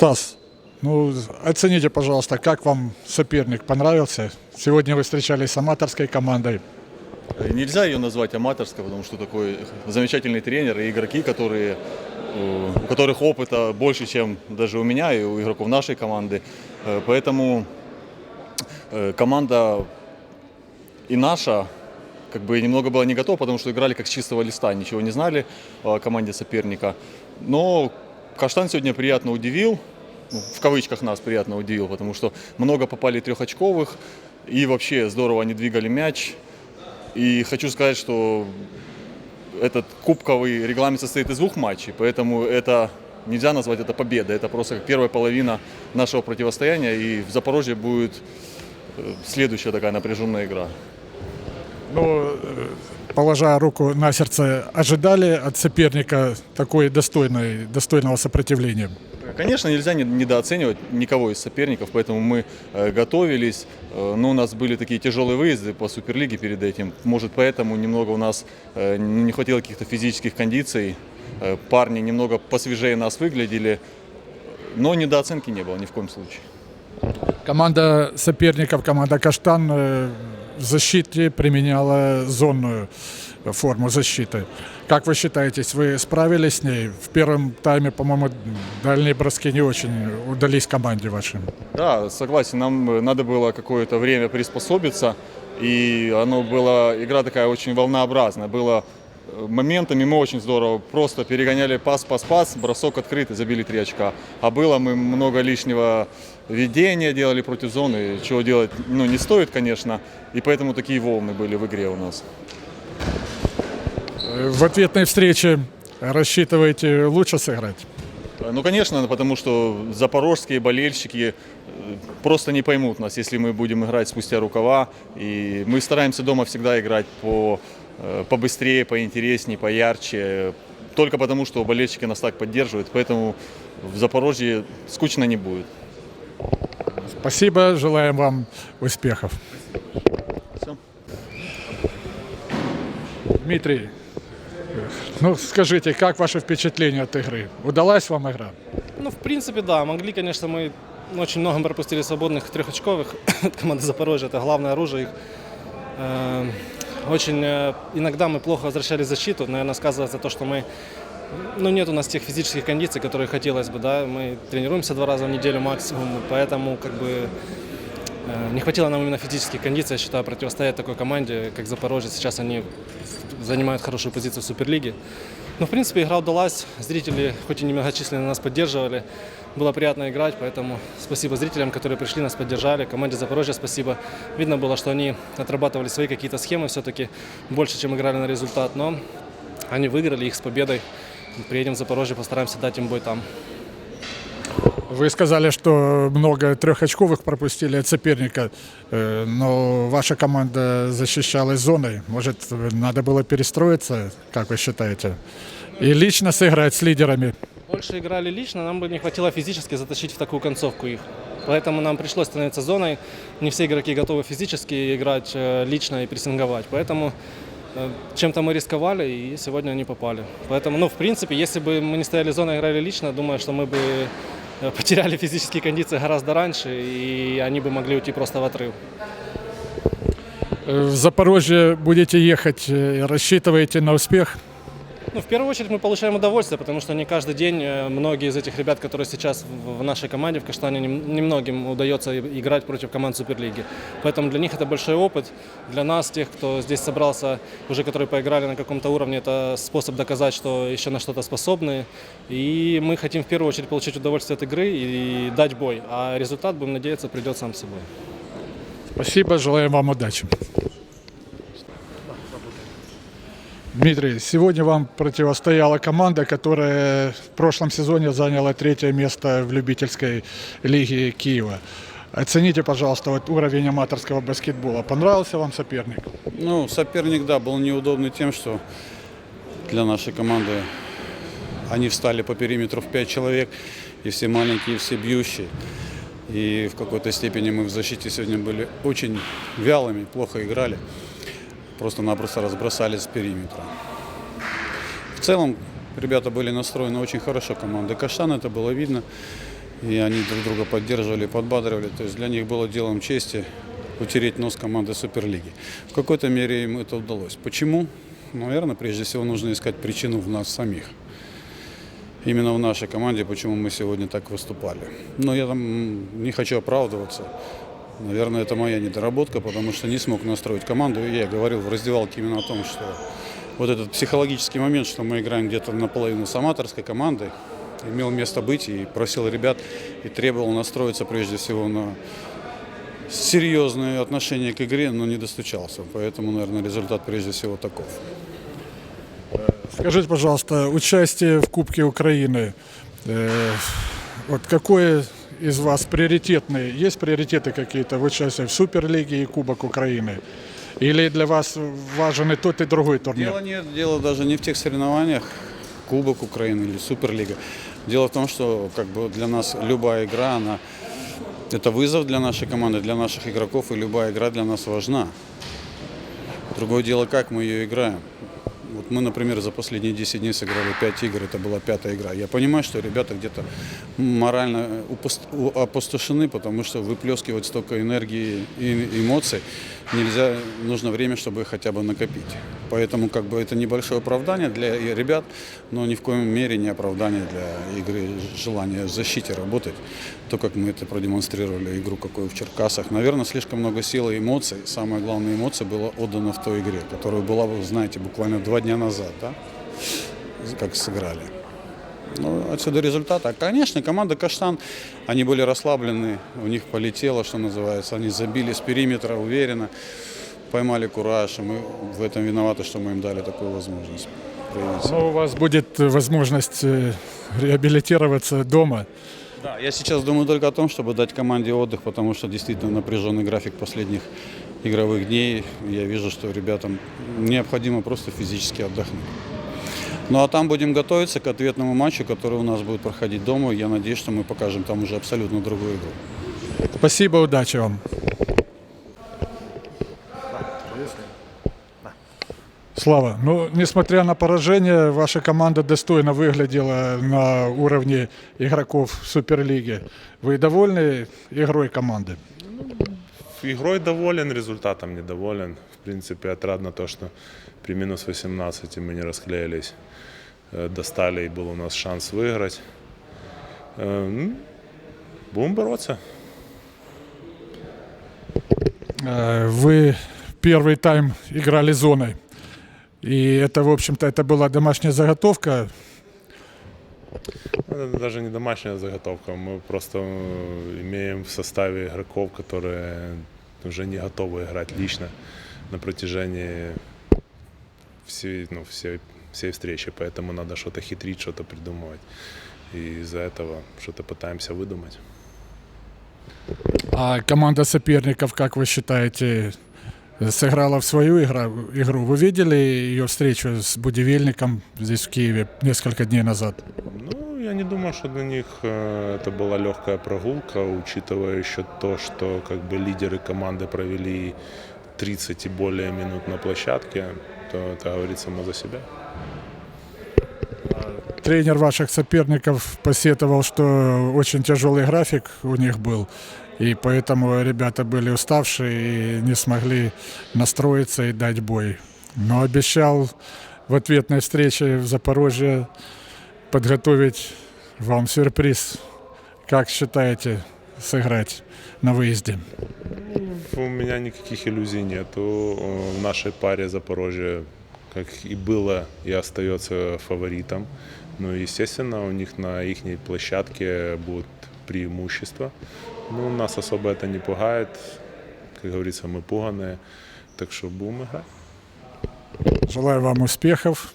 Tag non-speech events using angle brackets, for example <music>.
Стас, ну оцените, пожалуйста, как вам соперник понравился? Сегодня вы встречались с аматорской командой. Нельзя ее назвать аматорской, потому что такой замечательный тренер и игроки, которые, э, у которых опыта больше, чем даже у меня и у игроков нашей команды. Э, Поэтому э, команда и наша как бы немного была не готова, потому что играли как с чистого листа, ничего не знали о команде соперника. Но Каштан сегодня приятно удивил, ну, в кавычках нас приятно удивил, потому что много попали трехочковых, и вообще здорово они двигали мяч. И хочу сказать, что этот кубковый регламент состоит из двух матчей, поэтому это нельзя назвать это победой. Это просто как первая половина нашего противостояния, и в Запорожье будет э, следующая такая напряженная игра. Ну, э, положа руку на сердце, ожидали от соперника такой достойной, достойного сопротивления? Конечно, нельзя не- недооценивать никого из соперников, поэтому мы э, готовились. Э, но у нас были такие тяжелые выезды по Суперлиге перед этим. Может, поэтому немного у нас э, не хватило каких-то физических кондиций. Парни немного посвежее нас выглядели. Но недооценки не было ни в коем случае. Команда соперников, команда Каштан в защите применяла зонную форму защиты. Как вы считаете, вы справились с ней? В первом тайме, по-моему, дальние броски не очень удались команде вашей. Да, согласен, нам э, надо было какое-то время приспособиться, и оно было, игра такая очень волнообразная, было моментами мы очень здорово просто перегоняли пас, пас, пас, бросок открытый, забили три очка. А было мы много лишнего ведения делали против зоны, чего делать ну, не стоит, конечно, и поэтому такие волны были в игре у нас. Э, В ответной встрече рассчитываете лучше сыграть? Э, Ну, конечно, потому что запорожские болельщики э, просто не поймут нас, если мы будем играть спустя рукава. И мы стараемся дома всегда играть по, э, побыстрее, поинтереснее, поярче. э, Только потому, что болельщики нас так поддерживают. Поэтому в Запорожье скучно не будет. Спасибо, желаем вам успехов. Всё. Дмитрий, ну скажите, как ваше впечатление от игры? Удалась вам игра? Ну, в принципе, да. Могли, конечно, мы очень много пропустили свободных трехочковых. <coughs> Команда Запорожья – это главное оружие их. Очень э, иногда мы плохо возвращали защиту. Наверное, сказывается то, что мы ну, нет у нас тех физических кондиций, которые хотелось бы, да, мы тренируемся два раза в неделю максимум, поэтому как бы э, не хватило нам именно физических кондиций, я считаю, противостоять такой команде, как Запорожье. Сейчас они занимают хорошую позицию в Суперлиге. Но, в принципе, игра удалась. Зрители, хоть и немногочисленно, нас поддерживали. Было приятно играть, поэтому спасибо зрителям, которые пришли, нас поддержали. Команде Запорожья спасибо. Видно было, что они отрабатывали свои какие-то схемы все-таки больше, чем играли на результат. Но они выиграли их с победой. Приедем в Запорожье, постараемся дать им бой там. Вы сказали, что много трехочковых пропустили от соперника, э, но ваша команда защищалась зоной. Может, надо было перестроиться, как вы считаете? И лично сыграть с лидерами. Больше играли лично, нам бы не хватило физически затащить в такую концовку их. Поэтому нам пришлось становиться зоной. Не все игроки готовы физически играть э, лично и прессинговать. Поэтому э, чем-то мы рисковали, и сегодня они попали. Поэтому, ну, в принципе, если бы мы не стояли зоной, играли лично, думаю, что мы бы <laughs> потеряли физические кондиции гораздо раньше, и они бы могли уйти просто в отрыв. Э, В Запорожье будете ехать, э, рассчитываете на успех? Ну, в первую очередь мы получаем удовольствие, потому что не каждый день э, многие из этих ребят, которые сейчас в нашей команде в Каштане, нем- немногим удается играть против команд Суперлиги. Поэтому для них это большой опыт. Для нас, тех, кто здесь собрался, уже которые поиграли на каком-то уровне, это способ доказать, что еще на что-то способны. И мы хотим в первую очередь получить удовольствие от игры и дать бой. А результат, будем надеяться, придет сам собой. Спасибо, желаем вам удачи. Дмитрий, сегодня вам противостояла команда, которая в прошлом сезоне заняла третье место в любительской лиге Киева. Оцените, пожалуйста, вот уровень аматорского баскетбола. Понравился вам соперник? Ну, соперник, да, был неудобный тем, что для нашей команды они встали по периметру в 5 человек, и все маленькие, и все бьющие. И в какой-то степени мы в защите сегодня были очень вялыми, плохо играли. Просто-напросто разбросались с периметра. В целом, ребята были настроены очень хорошо, команда Каштан, это было видно. И они друг друга поддерживали, подбадривали. То есть для них было делом чести утереть нос команды Суперлиги. В какой-то мере им это удалось. Почему? Наверное, прежде всего нужно искать причину в нас самих. Именно в нашей команде, почему мы сегодня так выступали. Но я там не хочу оправдываться. Наверное, это моя недоработка, потому что не смог настроить команду. Я говорил в раздевалке именно о том, что вот этот психологический момент, что мы играем где-то наполовину с аматорской командой, имел место быть и просил ребят и требовал настроиться прежде всего на серьезное отношение к игре, но не достучался. Поэтому, наверное, результат прежде всего таков. Скажите, пожалуйста, участие в Кубке Украины, э, вот какое из вас приоритетные, есть приоритеты какие-то в участии в Суперлиге и Кубок Украины? Или для вас важен и тот, и другой турнир? Дело нет, дело даже не в тех соревнованиях, Кубок Украины или Суперлига. Дело в том, что как бы для нас любая игра, она это вызов для нашей команды, для наших игроков, и любая игра для нас важна. Другое дело, как мы ее играем. Вот мы, например, за последние 10 дней сыграли 5 игр, это была пятая игра. Я понимаю, что ребята где-то морально опустошены, потому что выплескивать столько энергии и эмоций нельзя, нужно время, чтобы хотя бы накопить. Поэтому как бы это небольшое оправдание для ребят, но ни в коем мере не оправдание для игры, желания в защите работать. То, как мы это продемонстрировали игру, какую в Черкасах. Наверное, слишком много сил и эмоций. Самая главная эмоция была отдана в той игре, которая была, вы знаете, буквально два дня назад, да? как сыграли. Ну, отсюда результат. А, конечно, команда Каштан, они были расслаблены, у них полетело, что называется. Они забили с периметра уверенно, поймали кураж. И мы в этом виноваты, что мы им дали такую возможность проявиться. Ну, у вас будет возможность э, реабилитироваться дома. Да, я сейчас думаю только о том, чтобы дать команде отдых, потому что действительно напряженный график последних игровых дней. Я вижу, что ребятам необходимо просто физически отдохнуть. Ну а там будем готовиться к ответному матчу, который у нас будет проходить дома. Я надеюсь, что мы покажем там уже абсолютно другую игру. Спасибо, удачи вам. Слава, ну, несмотря на поражение, ваша команда достойно выглядела на уровне игроков Суперлиги. Вы довольны игрой команды? Игрой доволен, результатом недоволен. В принципе, отрадно то, что при минус 18 мы не расклеились, э, достали и был у нас шанс выиграть. Э, ну, Будем бороться. Э, Вы первый тайм играли зоной. И это, в общем-то, это была домашняя заготовка. Это даже не домашняя заготовка. Мы просто имеем в составе игроков, которые уже не готовы играть лично на протяжении всей, ну, всей, всей встречи. Поэтому надо что-то хитрить, что-то придумывать. И из-за этого что-то пытаемся выдумать. А команда соперников, как вы считаете, сыграла в свою игру? Вы видели ее встречу с Будивельником здесь, в Киеве, несколько дней назад? Ну, я не думаю, что для них э, это была легкая прогулка, учитывая еще то, что как бы лидеры команды провели 30 и более минут на площадке, то это говорит само за себя. Тренер ваших соперников посетовал, что очень тяжелый график у них был, и поэтому ребята были уставшие и не смогли настроиться и дать бой. Но обещал в ответной встрече в Запорожье подготовить вам сюрприз. Как считаете сыграть на выезде? У меня никаких иллюзий нету. Э, В нашей паре Запорожье, как и было, и остается фаворитом. Ну, естественно, у них на их площадке будут преимущества. Ну, нас особо это не пугает. Как говорится, мы пуганые. Так что будем играть. Желаю вам успехов.